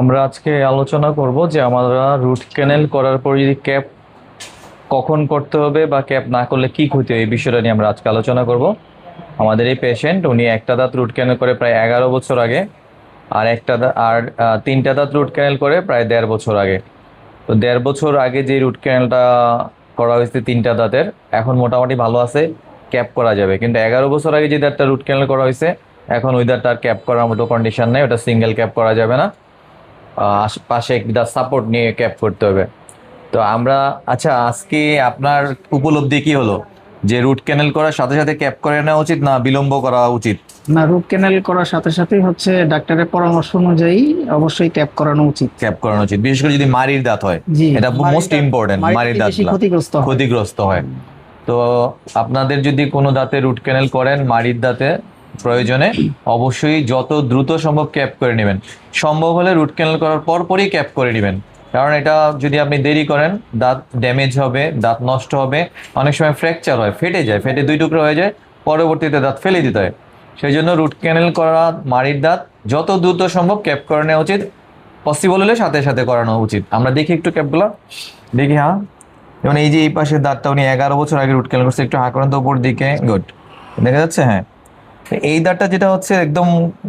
আমরা আজকে আলোচনা করব যে আমরা রুট ক্যানেল করার পর যদি ক্যাপ কখন করতে হবে বা ক্যাপ না করলে কি ক্ষতি হয়, এই বিষয়টা নিয়ে আমরা আজকে আলোচনা করব। আমাদের এই পেশেন্ট উনি একটা দাঁত রুট ক্যানেল করে প্রায় এগারো বছর আগে আর একটা আর তিনটা দাঁত রুট ক্যানেল করে প্রায় দেড় বছর আগে। তো দেড় বছর আগে যে রুট ক্যানেলটা করা হয়েছে তিনটা দাঁতের, এখন মোটামুটি ভালো আছে ক্যাপ করা যাবে। কিন্তু এগারো বছর আগে যে দাঁতটা রুট ক্যানেল করা হয়েছে, এখন ওই দাঁতটা আর ক্যাপ করার মতো কন্ডিশন নেই, ওটা সিঙ্গেল ক্যাপ করা যাবে না। পাশে একটা সাপোর্ট নিয়ে ক্যাপ করতে হবে। তো আমরা আচ্ছা আজকে আপনার উপলব্ধি কি হলো? যে রুট ক্যানেল করার সাথে সাথে ক্যাপ করে নেওয়া উচিত না বিলম্ব করা উচিত? না রুট ক্যানেল করার সাথে সাথেই হচ্ছে ডাক্তারের পরামর্শ অনুযায়ী অবশ্যই ক্যাপ করানো উচিত। ক্যাপ করানো উচিত বিশেষ করে যদি মারির দাঁত হয়। এটা মোস্ট ইম্পর্টেন্ট মারির দাঁত ক্ষতিগ্রস্ত ক্ষতিগ্রস্ত হয়। তো আপনাদের যদি কোনো দাঁতে রুট ক্যানেল করেন মারির দাঁতে প্রয়োজনে অবশ্যই যত দ্রুত সম্ভব ক্যাপ করে নেবেন। সম্ভব হলে রুট ক্যানেল করার পর পরই ক্যাপ করে নেবেন। কারণ এটা যদি আপনি দেরি করেন, দাঁত ড্যামেজ হবে, দাঁত নষ্ট হবে, অনেক সময় ফ্র্যাকচার হয়, ফেটে যায়, ফেটে দুই টুকরো হয়ে যায়, পরবর্তীতে দাঁত ফেলে দিতে হয়। সেই জন্য রুট ক্যানেল করা মাড়ির দাঁত যত দ্রুত সম্ভব ক্যাপ করে নেওয়া উচিত। পসিবল হলে সাথে সাথে করানো উচিত। আমরা দেখি একটু ক্যাপগুলো। দেখি হ্যাঁ। যেমন এই যে এই পাশের দাঁতটা উনি এগারো বছর আগে রুট ক্যানেল করছে, একটু হাঁ করেন তো উপর দিকে গুড দেখা যাচ্ছে হ্যাঁ। এই দাঁতটা যেটা হচ্ছে একদম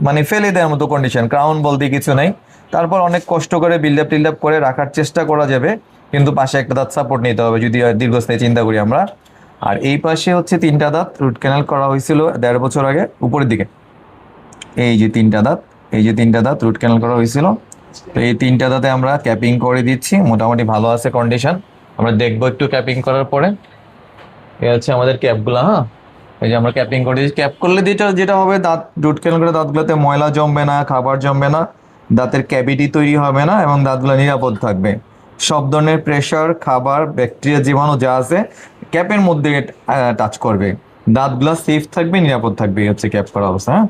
মানে ফেলে দেওয়ার মতো কন্ডিশন ক্রাউন বলতে কিছু নেই। তারপর অনেক কষ্ট করে বিল্ড আপ টিল্ড আপ করে রাখার চেষ্টা করা যাবে, কিন্তু পাশে একটা দাঁত সাপোর্ট নিতে হবে, যদি দীর্ঘস্থায়ী চিন্তা করি আমরা। আর এই পাশে হচ্ছে তিনটা দাঁত রুট ক্যানাল করা হয়েছিল দেড় বছর আগে, উপরের দিকে। এই যে তিনটা দাঁত, এই যে তিনটা দাঁত রুট ক্যানাল করা হয়েছিল। তো এই তিনটা দাঁতে আমরা ক্যাপিং করে দিচ্ছি, মোটামুটি ভালো আছে কন্ডিশন আমরা দেখব একটু ক্যাপিং করার পরে। এই হচ্ছে আমাদের ক্যাপগুলো হ্যাঁ? এই যে আমরা ক্যাপিং করে। দিচ্ছি ক্যাপ করলে যেটা যেটা হবে, দাঁত রুট করে দাঁতগুলোতে ময়লা জমবে না, খাবার জমবে না, দাঁতের ক্যাভিটি তৈরি হবে না এবং দাঁতগুলো নিরাপদ থাকবে। সব ধরনের প্রেশার খাবার ব্যাকটেরিয়া জীবাণু যা আছে ক্যাপের মধ্যে টাচ করবে। দাঁতগুলো সেফ থাকবে, নিরাপদ থাকবে হচ্ছে ক্যাপ করা অবস্থা হ্যাঁ?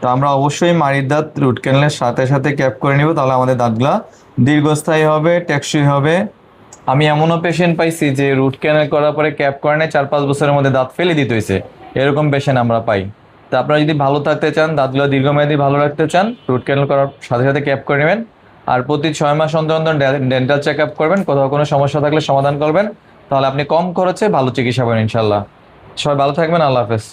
তো আমরা অবশ্যই মাড়ির দাঁত রুট ক্যানেলের সাথে সাথে ক্যাপ করে নিব, তাহলে আমাদের দাঁতগুলা দীর্ঘস্থায়ী হবে, টেকসই হবে। আমি এমনও পেশেন্ট পাইছি যে রুট ক্যানেল করার পরে ক্যাপ করে নেয় চার পাঁচ বছরের মধ্যে দাঁত ফেলে দিতে হয়েছে। এরকম পেশেন্ট আমরা পাই। তো আপনারা যদি ভালো থাকতে চান, দাঁতগুলো দীর্ঘমেয়াদী ভালো রাখতে চান রুট ক্যানেল করার সাথে সাথে ক্যাপ করে নেবেন। আর প্রতি ছয় মাস অন্তর অন্তর ডেন্টাল চেক আপ করবেন, কোথাও কোনো সমস্যা থাকলে সমাধান করবেন। তাহলে আপনি কম খরচে ভালো চিকিৎসা পাবেন ইনশাল্লাহ সবাই ভালো থাকবেন, আল্লাহ হাফেজ।